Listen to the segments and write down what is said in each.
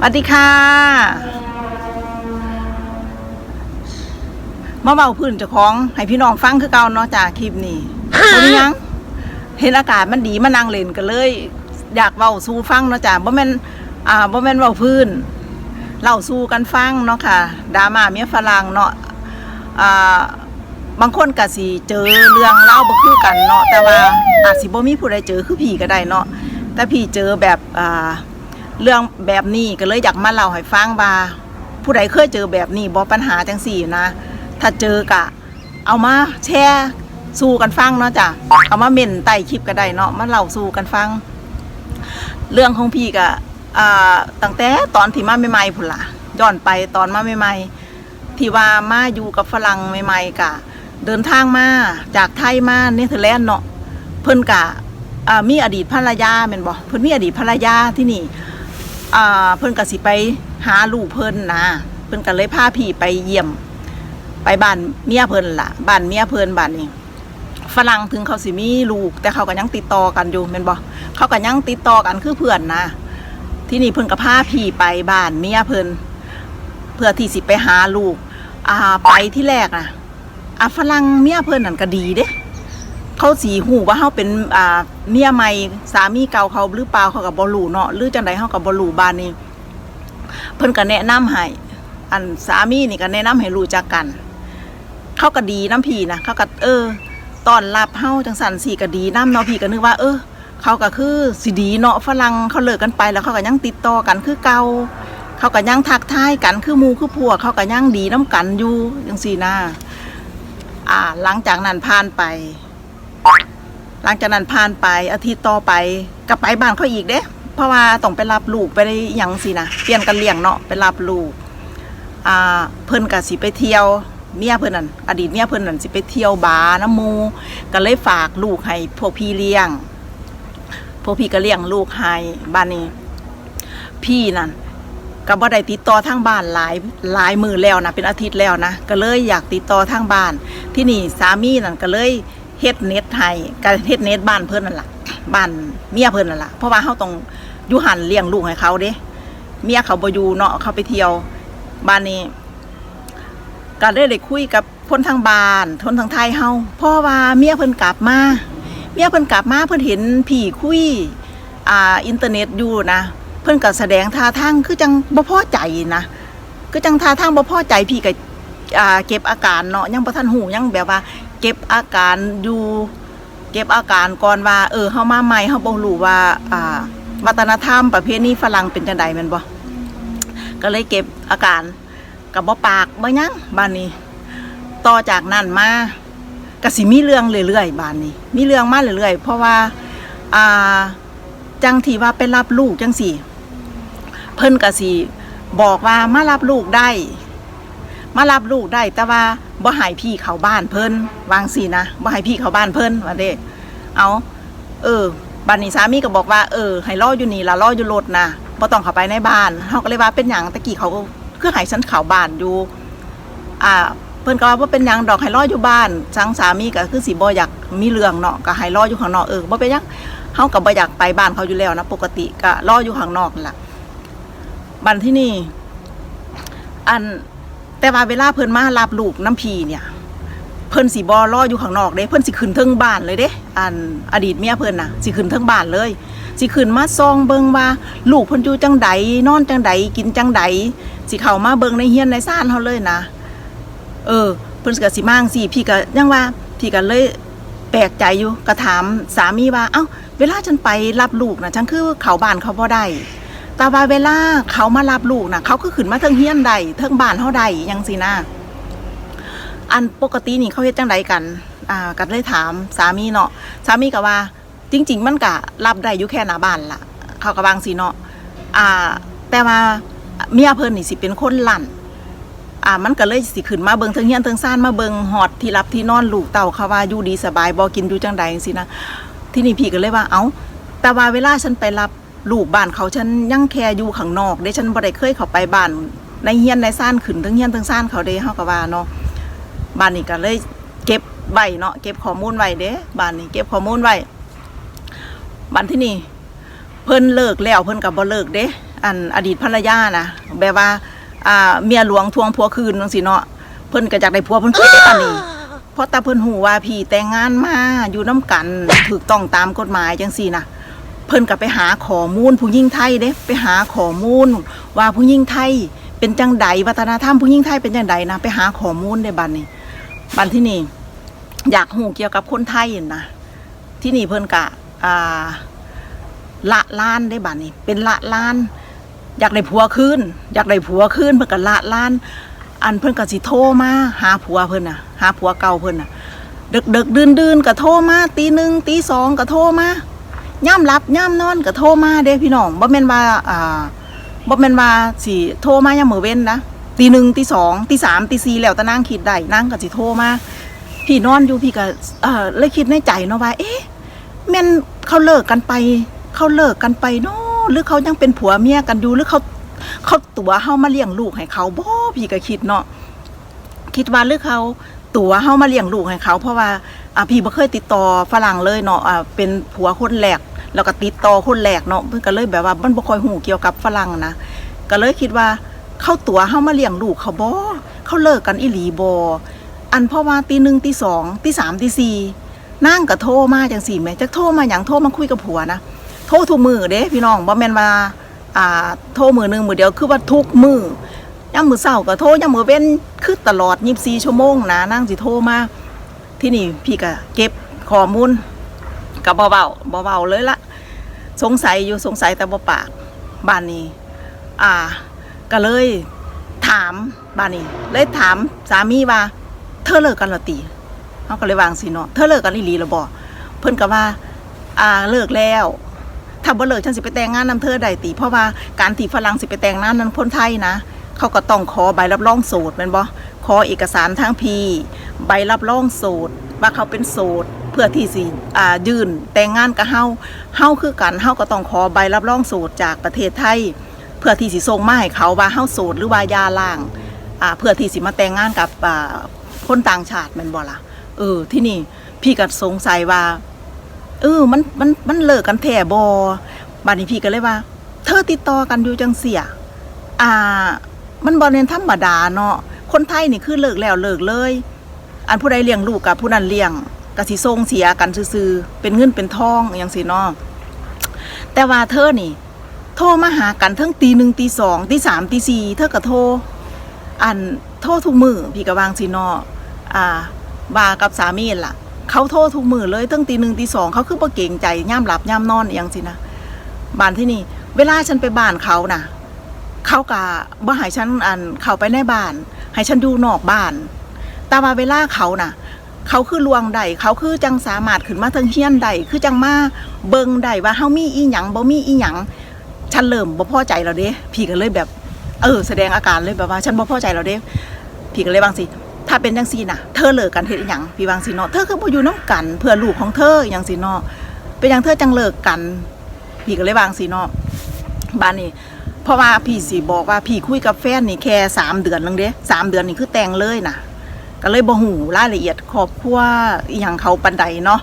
สวัสดีค่ะมาเบาพื้นเจ้าของ ให้พี่น้องฟังคือเก่าเนาะจากคลิปนี้คนยังเห็นอากาศมันดีมานั่งเล่นกันเลย อยากเบาสู้ฟังเนาะจ้ะบ่แม่นอ่าบ่แม่นเบาพื้นเล่าสู้กันฟังเนาะค่ะดราม่าเมียฝรั่งเนาะอ่าบางคนก็สิเจอเรื่องเล่าบ่คือกันเนาะแต่ว่าอาจสิบ่มีผู้ใดเจอคือพี่ก็ได้เนาะแต่พี่เจอแบบอ่า เรื่องแบบนี้ก็เลยอยากมาเล่าให้ฟังว่าผู้ใดเคยเจอแบบนี้บ่ปัญหาจังสี่นะ ถ้าเจอกะ เอามาแชร์สู่กันฟังเนาะจ้ะเอามาเม่นใต้คลิปก็ได้เนาะมาเล่าสู่กันฟัง เรื่องของพี่กะอ่าตั้งแต่ตอนที่มาใหม่ๆพุ่นล่ะย้อนไปตอนมาใหม่ๆที่ว่ามาอยู่กับฝรั่งใหม่ๆกะ เดินทางมาจากไทยมาเนเธอร์แลนด์เนาะเพิ่นกะอ่ามีอดีตภรรยาแม่นบ่เพิ่นมีอดีตภรรยาที่นี่ อ่าเพิ่นก็สิไปหาลูกเพิ่นนะเพิ่นก็เลยพาพี่ไปเยี่ยม ไปบ้านเมียเพิ่นล่ะบ้านเมียเพิ่นบ้านนี้ฝรั่งถึงเขาสิมีลูก แต่เขาก็ยังติดต่อกันอยู่แม่นบ่เขาก็ยังติดต่อกันคือเพื่อนนะที่นี่เพิ่นก็พาพี่ไปบ้านเมียเพิ่นเพื่อที่สิไปหาลูกอ่าไปที่แรกนะอ่าฝรั่งเมียเพิ่นนั่นก็ดีเด้ เขาสีหูว่าเขาเป็นอ่าเมียใหม่สามีเก่าเขาหรือเปล่าเขากับบอลูเนาะหรือจังใดเขากับบอลูบ้านนี้เพิ่นก็แนะนำให้อันสามีนี่ก็แนะนำให้รู้จักกัน เขาก็ดีน้ำพี่นะเขาก็เออตอนรับเฮาจังสันสีก็ดีน้ำเนาะพี่ก็นึกว่า เออ เขาก็คือสิดีเนาะฝรั่งเขาเลิกกันไปแล้วเขาก็ยังติดต่อกันคือเก่าเขาก็ยังทักทายกันคือมูคือพวกเขาก็ยังดีน้ำกันอยู่จังสี่นะอ่า หลังจากนั้นผ่านไป หลังจากนั้นผ่านไปอาทิตย์ต่อไปก็ไปบ้านเขาอีกเด้เพราะว่าต้องไปรับลูกไปได้ยังสินะเปลี่ยนกันเลี้ยงเนาะไปรับลูกอ่าเพิ่นก็สิไปเที่ยวเมียเพิ่อนนั่นอดีตเมียเพิ่อนนั่นสิไปเที่ยวบาร์น้ำมูก็เลยฝากลูกให้พวกพี่เลี้ยง พวกพี่ก็เลี้ยงลูกให้บ้านนี้ พี่นั่นก็บ่ได้ติดต่อทางบ้านหลายหลายมือแล้วนะเป็นอาทิตย์แล้วนะก็เลยอยากติดต่อทางบ้านที่นี่สามีนั่นก็เลย เฮ็ดเน็ตให้ก็เฮ็ดเน็ตบ้านเพิ่นนั่นล่ะบ้านเมียเพิ่นนั่นล่ะเพราะว่าเฮาต้องอยู่หันเลี้ยงลูกให้เขาเด้เมียเขาบ่อยู่เนาะเขาไปเที่ยวบ้านนี้ก็เลยได้คุยกับคนทางบ้านคนทางไทยเฮาเพราะว่าเมียเพิ่นกลับมาเมียเพิ่นกลับมาเพิ่นเห็นพี่คุยอ่าอินเทอร์เน็ตอยู่นะเพิ่นก็แสดงท่าทางคือจังบ่พอใจนะคือจังท่าทางบ่พอใจพี่ก็อ่าเก็บอาการเนาะยังบ่ทันหูยังแบบว่า เก็บอาการอยู่เก็บอาการก่อนว่า เออเฮามาใหม่เฮาบ่รู้ว่าอ่า วัฒนธรรมประเพณีฝรั่งเป็นจังไดแม่นบ่ก็เลยเก็บอาการก็บ่ปากบ่ยังบ้านนี้ ต่อจากนั้นมาก็สิมีเรื่องเรื่อยๆบ้านนี้ มีเรื่องมาเรื่อยๆ เพราะว่าอ่าจังที่ว่าไปรับลูกจังสี่ เพิ่นก็สิบอกว่ามารับลูกได้ มารับลูกได้แต่ว่าบ่ให้พี่เขาบ้านเพิ่นวางสินะบ่ให้พี่เขาบ้านเพิ่นว่าเด้เอาเออบัดนี้สามีก็บอกว่าเออให้รออยู่นี่ล่ะรออยู่รถนะบ่ต้องเข้าไปในบ้านเฮาก็เลยว่าเป็นหยังตะกี้เขาก็คือให้ฉันเขาบ้านอยู่อ่าเพิ่นก็ว่าบ่เป็นหยังดอกให้รออยู่บ้านทางสามีก็คือสิบ่อยากมีเรื่องเนาะก็ให้รออยู่ข้างนอกเออบ่เป็นหยังเฮากับบ่อยากไปบ้านเขาอยู่แล้วนะปกติก็รออยู่ข้างนอกนั่นล่ะบันที่นี่อัน แต่ว่าเวลาเพิ่นมารับลูกน้ำพีเนี่ย เพิ่นสิบ่รออยู่ข้างนอกเด้ เพิ่นสิขึ้นเทิงบ้านเลยเด้อันอดีตเมียเพิ่นน่ะสิขึ้นเทิงบ้านเลยสิขึ้นมาซองเบิงว่า ลูกเพิ่นอยู่จังใดนอนจังใดกินจังใดสิเข้ามาเบิงในเฮียนในซ่านเฮาเลยนะ เออ เพิ่นก็สิมางสิพี่ก็ยังว่า พี่ก็เลยแปลกใจอยู่ก็ถามสามีว่า เอ้า เวลาฉันไปรับลูกนะฉันคือเขาบ้านเขาบ่ได้ แต่ว่าเวลาเขามารับลูกนะเขาคือขึ้นมาเทิงเฮียนใดเทิงบ้านเฮาใดยังสินะอันปกตินี่เขาเฮ็ดจังไดกัน อ่าก็เลยถามสามีเนาะสามีก็ว่า จริง ๆ มันก็รับได้อยู่แค่หน้าบ้านล่ะ เขาก็วางสิเนาะอ่า แต่ว่าเมียเพิ่นนี่สิเป็นคนลั่นอ่ามันก็เลยสิขึ้นมาเบิงเทิงเฮียนเทิงซ่านมาเบิงหอดที่รับที่นอนลูกเต่าเขาว่าอยู่ดีสบายบ่กินอยู่จังใดจังซี่นะที่นี่พี่ก็เลยว่าเอ้าแต่ว่าเวลาฉันไปรับ ลูกบ้านเขาฉันยังแค่อยู่ข้างนอกเด้ฉันบ่ได้เคยเข้าไปบ้านในเฮียนในซ่านขึ้นเทิงเฮียนเทิงซ่านเขาเด้เฮาก็ว่าเนาะบ้านนี้ก็เลยเก็บไว้เนาะเก็บข้อมูลไว้เด้บ้านนี้เก็บข้อมูลไว้บ้านที่นี่เพิ่นเลิกแล้วเพิ่นก็บ่เลิกเด้อันอดีตภรรยานะแบบว่าอ่าเมียหลวงทวงผัวคืนจังซี่เนาะเพิ่นก็อยากได้ผัวเพิ่นคิดได้ปานนี้เพราะตาเพิ่นหูว่าพี่แต่งงานมาอยู่น้กันถูกต้องตามกฎหมายจังซี่นะ เพิ่นก็ไปหาข้อมูลผู้หญิงไทยเด้ไปหาข้อมูล ว่าผู้หญิงไทย เป็นจังใดวัฒนธรรมผู้หญิงไทยเป็นจังใดนะไปหาข้อมูลได้บัดนี้บัดที่นี่อยากหูเกี่ยวกับคนไทยนะที่นี่เพิ่นกะละล้านได้บัดนี้ เป็นละล้าน อยากได้ผัวคืนอยากได้ผัวคืนเพิ่นก็ละล้าน อันเพิ่นก็สิโทรมาหาผัวเพิ่นน่ะ หาผัวเก่าเพิ่นน่ะดึกดึกดื่นดื่นก็โทรมาตีหนึ่งตีสองก็โทรมา ย่ำรับย่ำนอนก็โทรมาเด้พี่น้องบ่แม่นว่าอ่าบ่แม่นว่าสิโทรมายามมื้อเว้นนะตีหนึ่งตีสองตีสามตีสี่แล้วแต่นางคิดได้นางก็สิโทรมาพี่นอนอยู่พี่ก็เออเลยคิดในใจเนาะว่า เอ๊ะแม่นเขาเลิกกันไป เขาเลิกกันไปเนาะหรือเขายังเป็นผัวเมียกันอยู่หรือเขาเขาตัวเฮามาเลี้ยงลูกให้เขาบ่พี่ก็คิดเนาะคิดว่าหรือเขาตัวเฮามาเลี้ยงลูกให้เขา เพราะว่าอะพี่บ่เคยติดต่อฝรั่งเลยเนาะอะเป็นผัวคนแรก แล้วก็ติดต่อคนแรกเนาะเพิ่นก็เลยแบบว่ามันบ่ค่อยฮู้เกี่ยวกับฝรั่งนะก็เลยคิดว่าเข้าตัวเฮามาเลี้ยงลูกเขาบ่เขาเลิกกันอีหลีบ่อันเพราะว่าตีหนึ่งตีสองตีสามตีสี่นั่งกับโทรมาจังสี่แหม่จะโทรมาอย่างโทรมาคุยกับผัวนะโทรทุกมือเด้พี่น้องบ่แม่นว่าอ่าโทรมือหนึ่งมือเดียวคือว่าทุกมือย่ำมือเศร้าก็โทรย่ำมือเว้นคือตลอดยี่สิบสี่ชั่วโมงนะนั่งสิโทรมาที่นี่พี่ก็เก็บข้อมูล กับเบาๆเบาเลยละสงสัยอยู่สงสัยแต่บ่ปากบ้านนี้ อ่า ก็เลยถามบ้านนี้ เลยถามสามีว่า เธอเลิกกันและตีเขาก็เลยวางสิเนาะเธอเลิกกันอีหลีแล้วบ่เพิ่นก็ว่า อ่าเลิกแล้วถ้าบ่เลิกฉันสิไปแต่งงานนำเธอได้ติเพราะว่าการที่ฝรั่งสิไปแต่งงานนั้นคนไทยนะเขาก็ต้องขอใบรับรองโสดแม่นบ่ขอเอกสารทางพีใบรับรองโสดว่าเขาเป็นโสด เพื่อที่สิอ่ายื่นแต่งงานกับเฮาเฮาคือกันเฮาก็ต้องขอใบรับรองโสดจากประเทศไทย เพื่อที่สิส่งมาให้เขาว่าเฮาโสดหรือว่ายาล่างอ่าเพื่อที่สิมาแต่งงานกับอ่าคนต่างชาติแมันบ่ล่ะเออที่นี่พี่ก็สงสัยว่าเออมันมันมันเลิกกันแท้บ่บัดนี้พี่ก็เลยว่า เธอติดต่อกันอยู่จังเสียอ่า มันบ่แม่นธรรมดาเนาะคนไทยนี่คือเลิกแล้วเลิกเลย อันผู้ใดเลี้ยงลูกกับผู้นั้นเลี้ยง กสิส่งเสียกันซื่อๆเป็นเงินเป็นทองอย่างสินาะแต่ว่าเธอนี่ โทรมาหากันทั้งตีหนึ่งตีสองตีสามตีสี่เธอก็โทรอันโทรทุกมือพี่ก็วางสินาะอ่าบากับสามีล่ะ เขาโทรทุกมือเลยตั้งตีหนึ่งตีสองเขาคือบ่เก่งใจย่ามหลับย่ามนอนอย่างสินะบ้านที่นี่ เวลาฉันไปบ้านเขาน่ะเขากะบ่ให้ฉันอันเขาไปในบ้าน ให้ฉันดูนอกบ้าน แต่ว่าเวลาเขาน่ะ เขาคือลวงได้เขาคือจังสามารถขึ้นมาเทิงเฮียนได้คือจังมาเบิงได้ว่าเฮามีอีหยังบ่มีอีหยังฉันเริ่มบ่พอใจแล้วเด้พี่ก็เลยแบบ เออ แสดงอาการเลยแบบว่า ฉันบ่พอใจแล้วเด้พี่ก็เลยบางสิถ้าเป็นจังซี่น่ะ เธอเลิกกันเฮ็ดอีหยังพี่วางสิเนาะเธอคือบ่อยู่น้ำกัน เพื่อลูกของเธออหยังสิเนาะเป็นหยังเธอจังเลิกกัน พี่ก็เลยวางสิเนาะบ้านนี้เพราะว่าพี่สิบอกว่าพี่คุยกับแฟนนี่แค่สามเดือนนึงเด้สามเดือนนี่คือแต่งเลยนะ ก็เลยบ่หูรายละเอียดครอบครัวอีหยังเขาปันใดเนาะ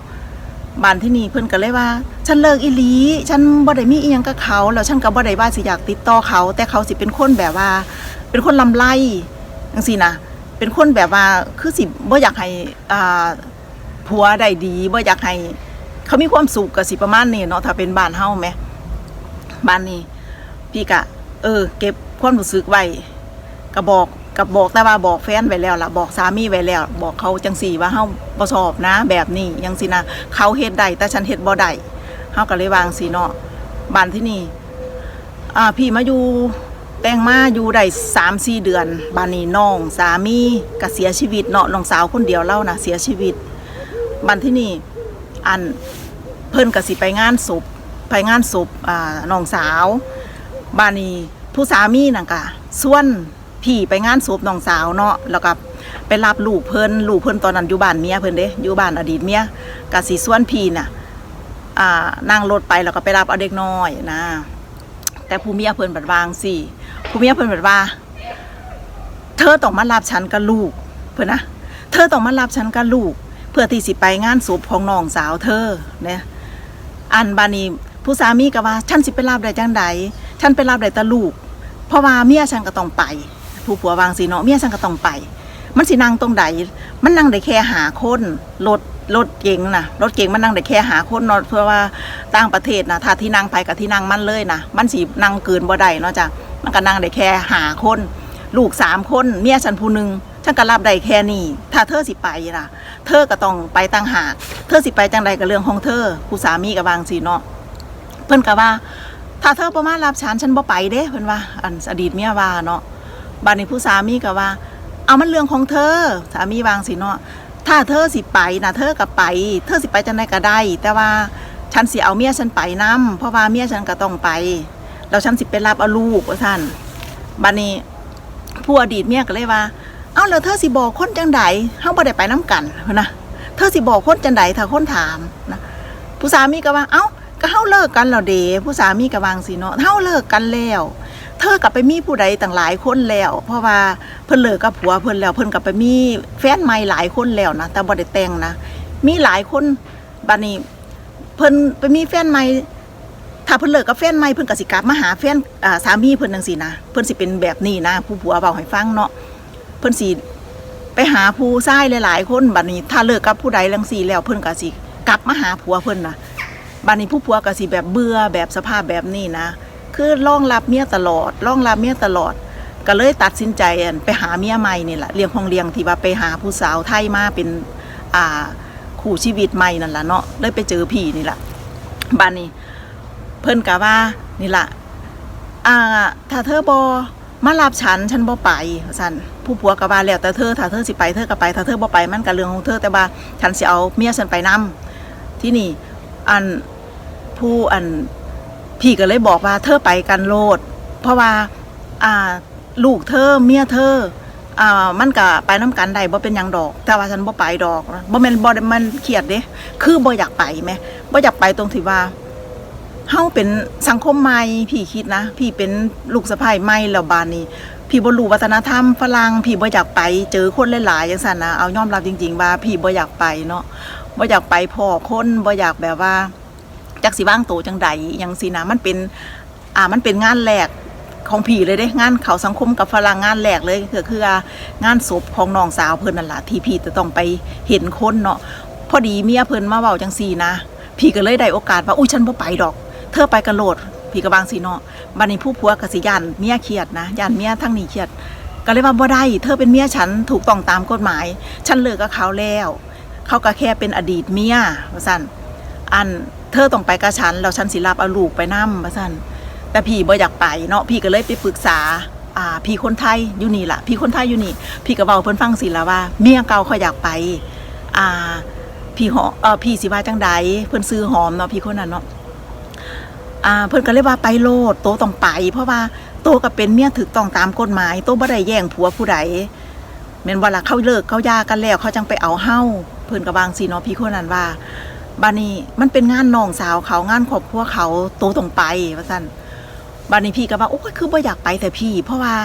บ้านที่นี่เพิ่นก็เลยว่า ฉันเลิกอีหลี ฉันบ่ได้มีอีหยังกับเขาแล้วฉันก็บ่ได้ว่าสิอยากติดต่อเขา แต่เขาสิเป็นคนแบบว่า เป็นคนลำไรจังซี่นะเป็นคนแบบว่าคือสิบ่อยากให้อ่าผัวได้ดีบ่อยากให้เขามีความสุขก็สิประมาณนี้เนาะถ้าเป็นบ้านเฮาแหมบ้านนี้ พี่กะ เออ เก็บความรู้สึกไว้ก็บอก กับบอกแต่ว่าบอกแฟนไว้แล้วล่ะบอกสามีไว้แล้ว บอกเขาจังสี่ว่าเฮาบ่ชอบนะ แบบนี้จังซี่นะเขาเฮ็ดได้แต่ฉันเฮ็ดบ่ได้เฮาก็เลยวางสีเนาะบ้านที่นี่อ่าพี่มาอยู่แต่งมาอยู่ได้สามสี่เดือนบ้านนี้น้อง สามีก็เสียชีวิตเนาะน้องสาวคนเดียวเล่านะเสียชีวิตบ้านที่นี่อันเพิ่นก็สิไปงานศพไปงานศพอ่าน้องสาวบ้านนี้ผู้สามีนั่นก็ส่วน พี่ไปงานศพน้องสาวเนาะแล้วก็ไปรับลูกเพิ่นลูกเพิ่นตอนนั้นอยู่บ้านเมียเพิ่นเด้อยู่บ้านอดีตเมียก็สิส่วนพีน่ะอ่านั่งรถไปแล้วก็ไปรับเอาเด็กน้อยนะ แต่ผู้เมียเพิ่นบัดวางสิผู้เมียเพิ่นบัดว่า เธอต้องมารับฉันกับลูกเพิ่นนะเธอต้องมารับฉันกับลูก เพื่อที่สิไปงานศพของน้องสาวเธอเนี่ยอันบานีผู้สามีก็ว่า ฉันสิไปรับได้จังใดฉันไปรับได้แตะลูก เพราะว่าเมียฉันก็ต้องไป ผู้ผัววางสีเนาะเมียฉันก็ต้องไป มันสินั่งตรงใดมันนั่งได้แค่หาคนรถรถเก๋งนะรถเก๋งมันนั่งได้แค่หาคนเนาะเพราะว่าต่างประเทศนะถ้าที่นั่งไปกับที่นั่งมันเลยนะมันสินั่งเกินบ่ได้เนาะจ้ะมันก็นั่งได้แค่หาคนลูกสามคนเมียฉันผู้หนึ่งฉันก็รับได้แค่นี้ ถ้าเธอสิไปนะเธอก็ต้องไปต่างหากเธอสิไปจังใดกับเรื่องของเธอผู้สามีกับบางสีเนาะเพิ่อนก็ว่า ถ้าเธอประมาณรับฉันฉันบ่ไปเด้เพิ่อนว่าอันอดีตเมียว่าเนาะ บัดนี้ผู้สามีก็ว่า เอามันเรื่องของเธอ สามีวางสิเนาะถ้าเธอสิไปนะเธอก็ไป เธอสิไปจังไดก็ได้ แต่ว่าฉันสิเอาเมียฉันไปนํเพราะว่าเมียฉันก็ต้องไปแล้วฉันสิไปรับเอาลูกว่าท่านบัดนี้ผู้อดีตเมียก็เลยว่า เอ้าแล้วเธอสิบอกคนจังใดเฮาบ่ได้ไปน้กันนะเธอสิบอกคนจังใดถ้าคนถามนะผู้สามีก็ว่า เอ้าก็เฮาเลิกกันแล้วเดผู้สามีก็วางสิเนาะเฮาเลิกกันแล้ว เธอกลับไปมีผู้ใดต่างหลายคนแล้ว เพราะว่าเพิ่นเลิกกับผัวเพิ่นแล้วเพิ่นกลับไปมีแฟนใหม่หลายคนแล้วนะแต่บ่ได้แต่งนะมีหลายคนบัดนี้เพิ่นไปมีแฟนใหม่ถ้าเพิ่นเลิกกับแฟนใหม่เพิ่นก็สิกลับมาหาแฟนอ่าสามีเพิ่นจังซี่นะเพิ่นสิเป็นแบบนี้นะ ผู้ผัวเว้าให้ฟังเนาะเพิ่นสิไปหาผู้ชายหลาย ๆ คนบัดนี้ ถ้าเลิกกับผู้ใดจังซี่แล้วเพิ่นก็สิกลับมาหาผัวเพิ่นนะบัดนี้ผู้ผัวก็สิแบบเบื่อแบบสภาพแบบนี้นะ คือร่องรับเมียตลอดร่องรับเมียตลอด ก็เลยตัดสินใจอั่นไปหาเมียใหม่นี่แหละเลี้ยงของเลี้ยงที่ว่าไปหาผู้สาวไทยมาเป็นอ่าคู่ชีวิตใหม่นั่นแหละเนาะเลยไปเจอพี่นี่แหละบ้านนี้ เพิ่นกะว่านี่แหละอ่าถ้าเธอบอมารับฉันฉันบ่ไปสันผู้ผัวกะว่าแล้วแต่เธอถ้าเธอสิไปเธอก็ไปถ้าเธอบ่ไปมันก็เรื่องของเธอแต่ว่าฉันสิเอาเมียฉันไปนํที่นี่อันผู้อัน พี่ก็เลยบอกว่าเธอไปกันโลด เพราะว่าอ่าลูกเธอเมียเธออ่ามันก็ไปน้กันได้บ่เป็นยังดอก แต่ว่าฉันบ่ไปดอกบ่แม่นบ่มันเครียดเด้คือบ่อยากไปแหมบ่อยากไปตรงที่ว่าเฮาเป็นสังคมใหม่พี่คิดนะ พี่เป็นลูกสะใภ้ใหม่แล้วบานนี้ พี่บ่รู้วัฒนธรรมฝรั่งพี่บ่อยากไปเจอคนหลายๆจังซั่นนะเอายอมรับจริง ๆ ว่าพี่บ่อยากไปเนาะบ่อยากไปพ้อคนบ่อยากแบบว่า จักสิว่างโตจังใดอหยังสินะมันเป็นอ่ามันเป็นงานแรกของพี่เลยเด้งานเขาสังคมกับฝรั่งงานแรกเลยก็คืองานศพของน้องสาวเพิ่นนั่นล่ะที่พี่จะต้องไปเห็นคนเนาะพอดีเมียเพิ่นมาเว้าจังซี่นะ พี่ก็เลยได้โอกาสว่าอุ้ยฉันบ่ไปดอก เธอไปกันโลดพี่ก็บางสีเนาะบัดนี้ผู้ผัวก็สิยันเมียเครียดนะยันเมียทั้งนี้เครียด ก็เลยว่าบ่ได้ เธอเป็นเมียฉันถูกต้องตามกฎหมาย ฉันเลิกกับเขาแล้ว เขาก็แค่เป็นอดีตเมียว่าซั่นอัน เธอต้องไปกับฉันแล้วฉันสิรับเอาลูกไปนำว่าซั่นแต่พี่บ่อยากไปเนาะพี่ก็เลยไปปรึกษาอ่าพี่คนไทยอยู่นี่ล่ะ พี่คนไทยอยู่นี่ พี่ก็เว้าเพิ่นฟังสิละว่า เมียเก่าเขาอยากไปอ่าพี่หอเออพี่สิว่าจังใดเพิ่นซื้อหอมเนาะพี่คนนั้นเนาะอ่าเพิ่นก็เลยว่าไปโลดโตต้องไป เพราะว่าโตก็เป็นเมียถูกต้องตามกฎหมายโตบ่ได้แย่งผัวผู้ใดแม่นว่าล่ะเขาเลิกเขายากันแล้วเขาจังไปเอาเฮาเพิ่นก็วางสิเนาะพี่คนนั้นว่า บานี้มันเป็นงานน้องสาวเขางานครอบครัวเขาโตต้องไปว่าซั่นบานี้พี่ก็ว่าโอ้ยคือบ่อยากไปแต่พี่ เพราะว่า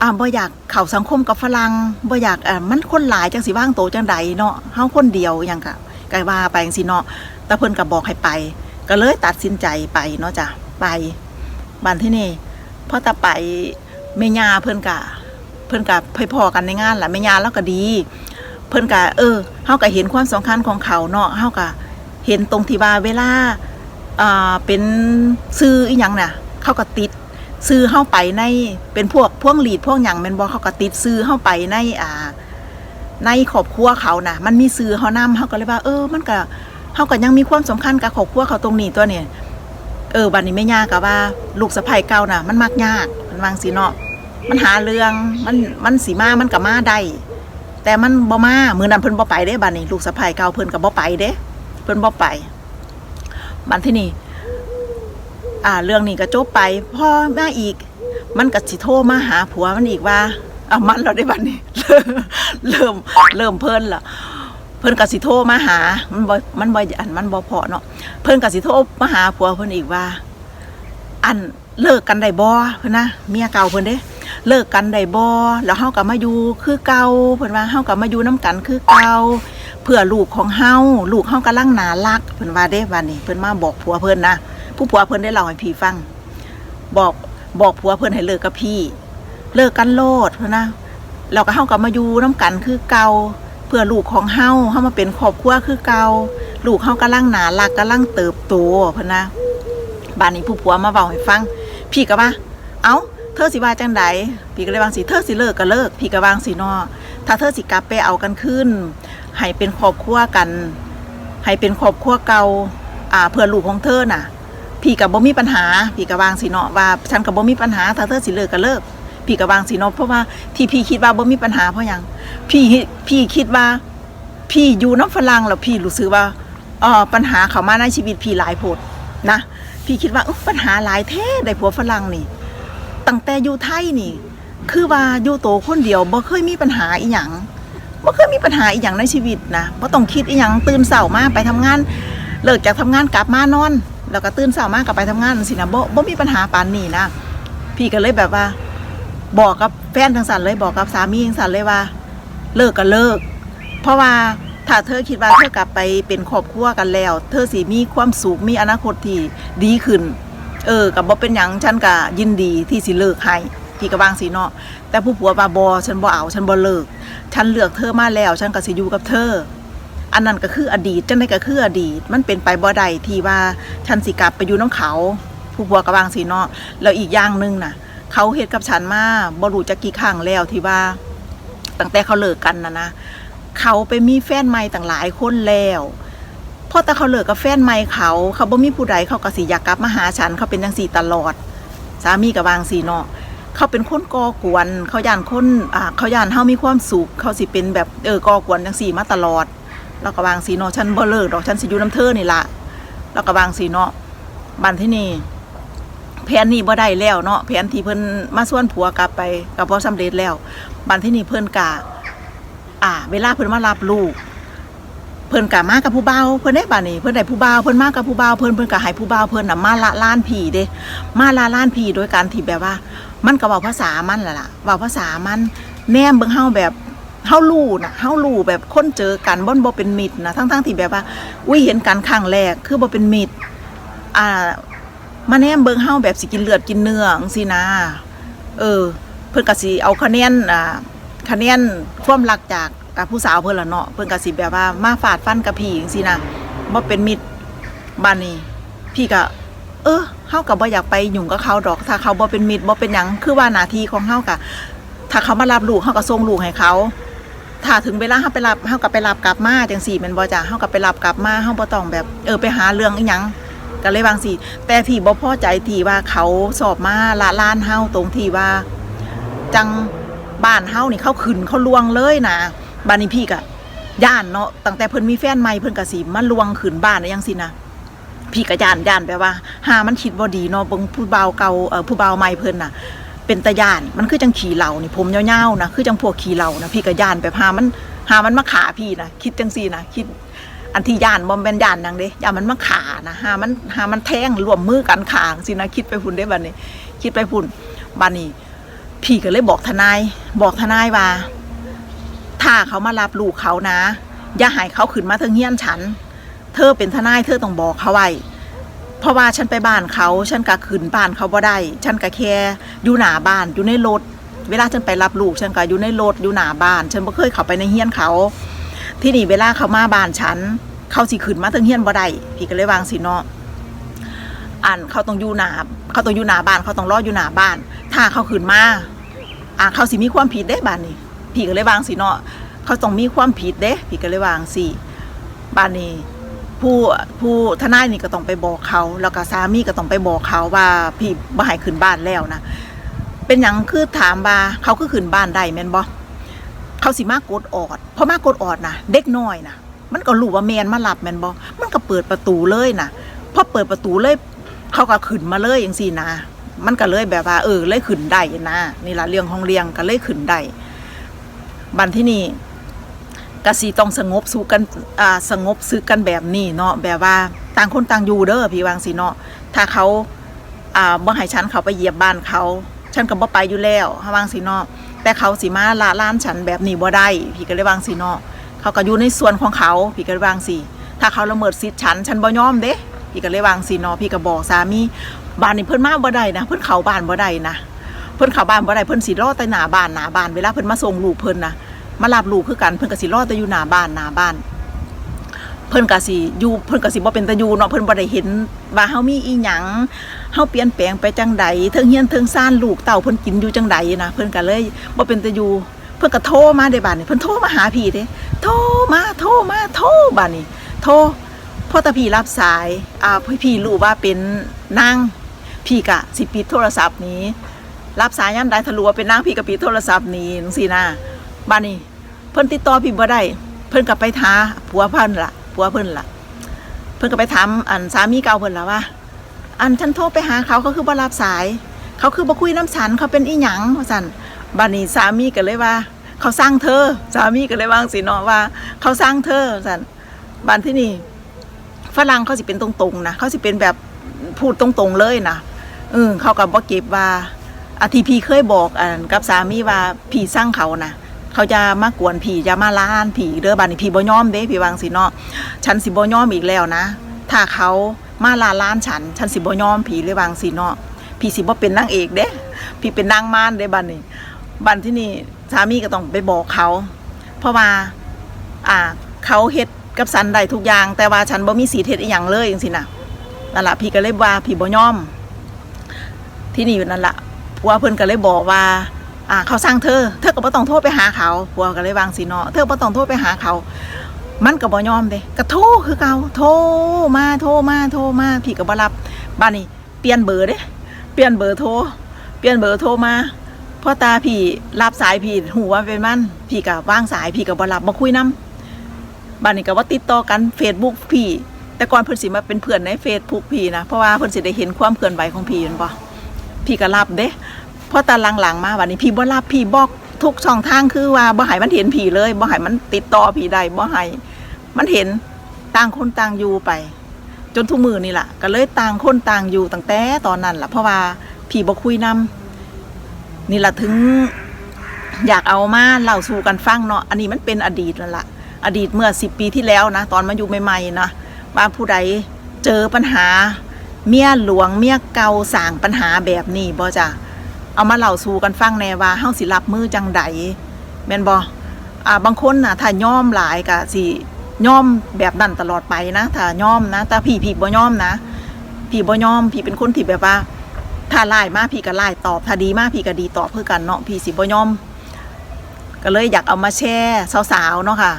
อ่าบ่อยากเข้าสังคมกับฝรั่งบ่อยากอ่ามันคนหลายจังสิว่างโตจังใดเนาะเฮาคนเดียวหยังก็ก็ว่าไปจังซี่เนาะแต่เพิ่นก็บบอกให้ไป ก็เลยตัดสินใจไปเนาะจ้ะไปบ้านที่นี่พอตาไปเมญาเพิ่นกะเพิ่นกะไปพอกันในงานแหละเมญาแล้วก็ดี เพิ่นกะเออเฮาก็เห็นความสำคัญของเขาเนาะเฮาก็ เห็นตรงที่ว่าเวลาเป็นซื้ออีหยังน่ะเขาก็ติดซื้อเฮาไปในเป็นพวกพ่วงหลีดพวกหยังแมนบ่เขาก็ติดซื้อเฮาไปในอ่า ในครอบครัวเขาน่ะ มันมีซื้อเฮานํเฮาก็เลยว่า เออ มันก็เขาก็ยังมีความสำคัญกับครอบครัวเขาตรงนี้ตัวเนี่ยเออบัดนี้ไม่ยากกับว่า ลูกสะใภ้เก่าน่ะ มันมักยากมันวางสีเนาะมันหาเรื่องมันมันสีมามันกับมาได้แต่มันบ่มามือนั้นเพิ่นบ่ไปเด้บัดนี้ ลูกสะใภ้เก่าเพิ่นก็บ่ไปเด้ เพิ่นบ่ไปบัดที่นี่อ่า เรื่องนี้ก็จบไปพ่อแมาอีก มันก็สิโทรมาหาผัวมันอีกว่าอะมันเราได้บัดนี้ เริ่มเริ่มเพิ่นละเพิ่นก็สิโทรมาหา มันบ่มันบ่อันมันบ่พอเนาะเพิ่นก็สิโทรมาหาผัวเพิ่นอีกว่า อันเลิกกันได้บ่เพิ่นนะเมียเก่าเพิ่นเด้เลิกกันได้บ่แล้วเฮาก็มาอยู่คือเก่าเพิ่นว่าเฮาก็มาอยู่นํกันคือเก่า เพื่อลูกของเฮาลูกเฮากำลังนารักเพิ่นว่าเด้ว่านี่เพิ่นมาบอกผัวเพิ่นนะผู้ผัวเพิ่นได้เล่าให้พี่ฟัง บอกบอกผัวเพิ่นให้เลิกกับพี่ เลิกกันโลดเพะนนะแล้วก็เฮาก็มาอยู่น้ำกันคือเก่าเพื่อลูกของเฮาเฮามาเป็นครอบครัวคือเก่าลูกเฮากำลังหนารักกำลังเติบโตเพะนนะบ้านนี้ผู้ผัวมาเว้าให้ฟัง พี่ก็ว่าเอ้าเธอสิว่าจังใดพี่ก็เลยวางสิเธอสิเลิกก็เลิก พี่ก็วางสิเนอถ้าเธอสิกลับไปเอากันขึ้น ให้เป็นครอบครัวกัน ให้เป็นครอบครัวเก่าอ่าเพื่อลูกของเธอน่ะ พี่กับบ่มีปัญหา พี่ก็วางสิเนาะว่าฉันกับบ่มีปัญหาถ้าเธอสิเลิกก็เลิก พี่ก็วางสิเนาะเพราะว่าที่พี่คิดว่าบ่มีปัญหาเพราะยังพี่พี่คิดว่า พี่อยู่น้ำฝรั่งแล้วพี่รู้สึกว่าเออปัญหาเขามาในชีวิตพี่หลายโพดนะพี่คิดว่าปัญหาหลายแท้ได้ผัวฝรั่งนี่ตั้งแต่อยู่ไทยนี่ คือว่าอยู่โตคนเดียวบ่เคยมีปัญหาอีหยัง บ่เคยมีปัญหาอีหยังในชีวิตนะบ่ต้องคิดอีหยังตื่นเช้ามาไปทำงาน เลิกจากทำงานกลับมานอน แล้วก็ตื่นเช้ามากลับไปทำงานสินะบ่บ่มีปัญหาปานนี้นะพี่ก็เลยแบบว่า บอกกับแฟนจังสันเลยบอกกับสามีจังสันเลยว่า เลิกก็เลิก เพราะว่าถ้าเธอคิดว่าเธอกลับไปเป็นครอบครัวกันแล้ว เธอสิมีความสุขมีอนาคตที่ดีขึ้น เออกับบ่เป็นหยังฉันก็ยินดีที่สิเลิกให้ พี่ก็วางสีเนาะแต่ผู้ผัวบาบอฉันบ่เอาฉันบ่เลิก ฉันเลือกเธอมาแล้ว ฉันก็สิอยู่กับเธอ อันนั้นก็คืออดีตจังได๋ก็คืออดีต มันเป็นไปบ่ได้ที่ว่าฉันสิกลับไปอยู่น้ำเขา ผู้ผัวก็วางสีเนาะแล้วอีกอย่างหนึงน่ะ เขาเฮ็ดกับฉันมาบ่รู้จักกี่ครั้งแล้วที่ว่า ตั้งแต่เขาเลิกกันนะนะเขาไปมีแฟนใหม่ต่างหลายคนแล้วพอแต่เขาเลิกกับแฟนใหม่เขาเขาบ่มีผู้ใดเขาก็สิอยากกลับมาหาฉันเขาเป็นจังสี่ตลอด สามีกับวางสีเนาะ เขาเป็นคนก่อกวน เขาย่านคนอ่าเขาย่านเฮามีความสุขเขาสิเป็นแบบเออก่อกวนจังสี่มาตลอด แล้วก็วางสีเนาะฉันบ่เลิกดอกฉันสิอยู่น้ำเธอนี่ล่ะแล้วก็วางสีเนาะบันที่นี่แผนนี้บ่ได้แล้วเนาะแผนที่เพิ่นมาส่วนผัวกลับไปก็บ่สำเร็จแล้ว บันที่นี่เพิ่นกะอ่า เวลาเพิ่นมารับลูก เพิ่นกะมากับผู้บ่าวเพิ่นได้บัดนี้เพิ่นได้ผู้บ่าวเพิ่นมากับผู้บ่าวเพิ่นเพิ่นก็ให้ผู้บ่าวเพิ่นน่ะมาละล้านผีเด้มาละล้านผีโดยการที่แบบว่า มันก็เว้าภาษามันแหละล่ะเว้าภาษามันแนมเบิ่งเฮาแบบเฮารู้น่ะเฮารู้แบบคนเจอกันบ่นบ่เป็นมิตรนะทั้งๆที่แบบว่า อุ้ยเห็นกันครั้งแรกคือบ่เป็นมิตรอ่ามาแนมเบิ่งเฮาแบบสิกินเลือดกินเนื้อจังซี่นะ เออ เพิ่นก็สิเอาคะแนนอ่าคะแนนความรักจากผู้สาวเพิ่นละเนาะเพิ่นก็สิแบบว่ามาฟาดฟันกับพี่จังซี่นะบ่เป็นมิตรบ้านนี้พี่ก็ เออเฮาก็บ่อยากไปหยุ่งกับเขาดอก ถ้าเขาบ่เป็นมิตรบ่เป็นหยังคือว่าหน้าที่ของเฮาก็ถ้าเขามารับลูกเฮาก็ส่งลูกให้เขา ถ้าถึงเวลาเฮาไปรับเฮาก็ไปรับกลับมาจังซี่แม่นบ่จ้ะเฮาก็ไปรับกลับมาเฮาบ่ต้องแบบเออไปหาเรื่องอีหยังก็เลยบางสิแต่ที่บ่พอใจที่ว่าเขาสอบมาละล้านเฮาตรงที่ว่า จังบ้านเฮานี่เขาขึ้นเขาลวงเลยนะบ้านนี้พี่กะย่านเนาะตั้งแต่เพิ่นมีแฟนใหม่เพิ่นก็สิมาลวงขึ้นบ้านจังซี่นะ พี่ก็ย่านยานแปลว่าหามันคิดบ่ดีเนาะบงผู้บ่าวเก่าเอ่อผู้บ่าวใหม่เพิ่นน่ะ เป็นตาย่านมันคือจังขี่เหล่านี่ผมยาวๆนะคือจังพวกขี่เหล่านะพี่ก็ย่านแบบหามันหามันมาขาพี่นะคิดจังซี่นะคิดอันที่ยานบ่แม่นยานนังเด้ย่านมันมาขานะหามันหามันแทงรวมมือกันขางสินะคิดไปพุ่นได้บัดนี้ คิดไปพุ่นบัดนี้ พี่ก็เลยบอกทนาย บอกทนายว่า ถ้าเขามารับลูกเขานะ อย่าให้เขาขึ้นมาเทิงเฮียนฉัน เธอเป็นทนายเธอต้องบอกเขาไว้เพราะว่าฉันไปบ้านเขา ฉันก็ขึ้นบ้านเขาบ่ได้ ฉันก็แค่อยู่หน้าบ้านอยู่ในรถ เวลาฉันไปรับลูกฉันก็อยู่ในรถอยู่หน้าบ้าน ฉันบ่เคยเข้าไปในเฮียนเขา ที่นี่เวลาเขามาบ้านฉัน เขาสิขึ้นมาเทิงเฮียนบ่ได้พี่ก็เลยวางสิเนาะอันเขาต้องอยู่หน้าเขาต้องอยู่หน้าบ้านเขาต้องรออยู่หน้าบ้าน ถ้าเขาขึ้นมาอ่าเขาสิมีความผิดเด้บ้านนี้พี่ก็เลยวางสิเนาะเขาต้องมีความผิดเด้พี่ก็เลยวางสิบ้านนี้ ผู้ผู้ทนายนี่ก็ต้องไปบอกเขา แล้วก็สามีก็ต้องไปบอกเขาว่าพี่บ่ให้ขึ้นบ้านแล้วนะเป็นหยังคือถามว่าเขาคือขึ้นบ้านได้แม่นบ่เขาสิมากดออดเพราะมากดออดนะเด็กน้อยนะมันก็รู้ว่าแมนมาหลับแม่นบ่มันก็เปิดประตูเลยนะพอเปิดประตูเลย เขาก็ขึ้นมาเลยอย่างสี่นะ มันก็เลยแบบว่า เออเลยขึ้นได้นะนี่ละเรื่องของเรียงก็เลยขึ้นได้บันที่นี่ กสีต้องสงบสู้กันอ่าสงบซึกกันแบบนี้เนาะแบบว่าต่างคนต่างอยู่เด้อพี่วางสิเนาะถ้าเขาอ่าบ่ให้ฉันเขาไปเหยียบบ้านเขาฉันก็บ่ไปอยู่แล้ววางสิเนาะแต่เขาสิมาละล้านฉันแบบนี้บ่ได้พี่ก็เลยวางสิเนาะเขาก็อยู่ในส่วนของเขาพี่ก็เลยวางสิถ้าเขาละเมิดสิทธิ์ฉันฉันบ่ยอมเด้พี่ก็เลยวางสิเนาะพี่ก็บอกสามีบ้านนี้เพิ่นมาบ่ได้นะเพิ่นเข้าบ้านบ่ได้นะเพิ่นเข้าบ้านบ่ได้เพิ่นสิรอแต่หน้าบ้านหน้าบ้านเวลาเพิ่นมาส่งลูกเพิ่นนะ มารับลูกคือกันเพิ่นก็สิรอแต่อยู่หน้าบ้านหน้าบ้าน เพิ่นก็สิอยู่เพิ่นก็สิบ่เป็นตาอยู่เนาะเพิ่นบ่ได้เห็นว่าเฮามีอีหยังเฮาเปลี่ยนแปลงไปจังใดเทิงเฮียนเทิงซ่านลูกเต้าเพิ่นกินอยู่จังใดนะเพิ่นก็เลยบ่เป็นตาอยู่เพิ่นก็โทรมาได้บัดนี้เพิ่นโทรมาหาพี่เด้โทรมาโทรมาโทรบัดนี้โทรพ่อตาพี่รับสายอ่าพี่พี่รู้ว่าเป็นนางพี่ก็สิปิดโทรศัพท์นี้ รับสายยามใดทะลุว่าเป็นนางพี่ก็ปิดโทรศัพท์นี้จังซี่นะ บัดนี้ เพิ่นติดต่อพี่บ่ได้ เพิ่นก็ไปท้าผัวเพิ่นล่ะผัวเพิ่นล่ะเพิ่นก็ไปถามอันสามีเก่าเพิ่นล่ะว่า อันฉันโทรไปหาเขาเขาคือบ่รับสาย เขาคือบ่คุยน้ำฉันเขาเป็นอีหยังว่าสันบัดนี้สามีก็เลยว่า เขาสร้างเธอ สามีก็เลยว่างซี่เนาะว่า เขาสร้างเธอว่าซั่นบัดที่นี่ฝรั่งเขาสิเป็นตรงๆนะเขาสิเป็นแบบพูดตรงๆเลยนะเออเขาก็บ่เก็บว่าอาทีพีเคยบอกอันกับสามีว่าผีสร้างเขานะ เขาจะมากวนผีจะมาล้านผีเด้อบัดนี้ผีบ่ยอมเด้ผีวางสิเนาะฉันสิบ่ยอมอีกแล้วนะ ถ้าเขามาลาล้านฉัน ฉันสิบ่ยอมผีเลยวางสิเนาะพี่สิบ่เป็นนางเอกเด้พี่เป็นนางมารเด้บัดนี้บัดที่นี่สามีก็ต้องไปบอกเขา เพราะว่าอ่าเขาเฮ็ดกับฉันได้ทุกอย่าง แต่ว่าฉันบ่มีสิทธิ์เฮ็ดอีหยังเลยจังซี่น่ะนั่นละพี่ก็เลยว่าพี่บ่ยอม ที่นี่อยู่นั่นละผัวเพิ่อนก็เลยบอกว่า อ่าเขาสร้างเธอ เธอก็บ่ต้องโทรไปหาเขาผัวก็เลยวางสิเนาะเธอบ่ต้องโทรไปหาเขา มันก็บ่ยอมเด้ก็โทรคือเก่าโทรมาโทรมาโทรมาพี่ก็บ่รับบ้านนี้เปลี่ยนเบอร์เด้เปลี่ยนเบอร์โทรเปลี่ยนเบอร์โทรมาพ่อตาพี่รับสายพี่หูว่าเป็นมันพี่ก็วางสายพี่ก็บ่รับบ่คุยนํบ้านนี้ก็ว่าติดต่อกัน Facebook พี่ แต่ก่อนเพิ่นสิมาเป็นเพื่อนใน Facebook พี่นะเพราะว่าเพิ่นสิได้เห็นความเคลื่อนไหวของพี่แม่นบ่พี่ก็รับเด้ พอตาหลังๆ มาวันนี้พี่บ่รับพี่บอกทุกช่องทางคือว่าบ่ให้มันเห็นพี่เลยบ่ให้มันติดต่อพี่ได้บ่ให้มันเห็นต่างคนต่างอยู่ไป จนทุกมือนี่แหละก็เลยต่างคนต่างอยู่ตั้งแต่ตอนนั้นล่ะเพราะว่าพี่บ่คุยนำนี่แหละถึงอยากเอามาเล่าสู่กันฟังเนาะอันนี้มันเป็นอดีตนั่นล่ะ อดีตเมื่อสิบปีที่แล้วนะตอนมาอยู่ใหม่ๆนะว่าผู้ใดเจอปัญหา เมียหลวงเมียเก่าสร้างปัญหาแบบนี้บ่จ้ะ เอามาเล่าสู่กันฟังแน่ว่าเฮาสิรับมือจังใดแม่นบ่อ่าบางคนน่ะถ้าย่อมหลายก็สิย่อมแบบนั้นตลอดไปนะถ้าย่อมนะแต่พี่พี่บ่ย่อมนะพี่บ่ย่อมพี่เป็นคนที่แบบว่า ถ้าไล่มาพี่ก็ไล่ตอบ ถ้าดีมากพี่ก็ดีตอบเพื่อกันเนาะพี่สิบ่ย่อม ก็เลยอยากเอามาแชร์สาวๆเนาะค่ะ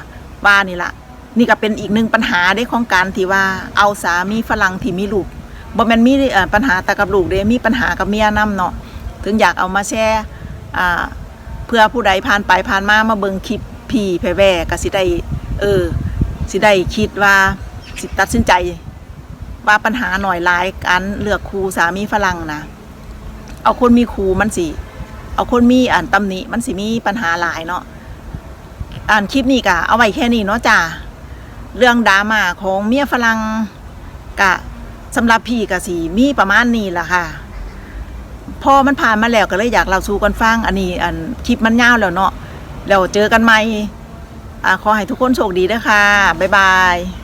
ว่านี่ละนี่ก็เป็นอีกหนึ่งปัญหาได้ของการที่ว่าเอาสามีฝรั่งที่มีลูกบ่แม่นมีปัญหาแต่กับลูกเด้มีปัญหากับเมียนํเนาะ ถึงอยากเอามาแชร์อ่เพื่อผู้ใดผ่านไปผ่านมามาเบิ่งคลิปพี่แพรแว่ก็สิได้เออสิได้คิดว่าสิตัดสินใจว่าปัญหาหน่อยหลายการเลือกครูสามีฝรั่งนะเอาคนมีครูมันสิเอาคนมีอ่านตำหนิมันสิมีปัญหาหลายเนาะอ่านคลิปนี้กะเอาไว้แค่นี้เนาะจ้าเรื่องดราม่าของเมียฝรั่งกะสำหรับพี่กะสีมีประมาณนี้แหละค่ะ พอมันผ่านมาแล้วก็เลยอยากเล่าสู้กันฟัง อันนี้อันคลิปมันยาวแล้วเนาะแล้วเจอกันใหม่อ่าขอให้ทุกคนโชคดีนะคะบ๊ายบาย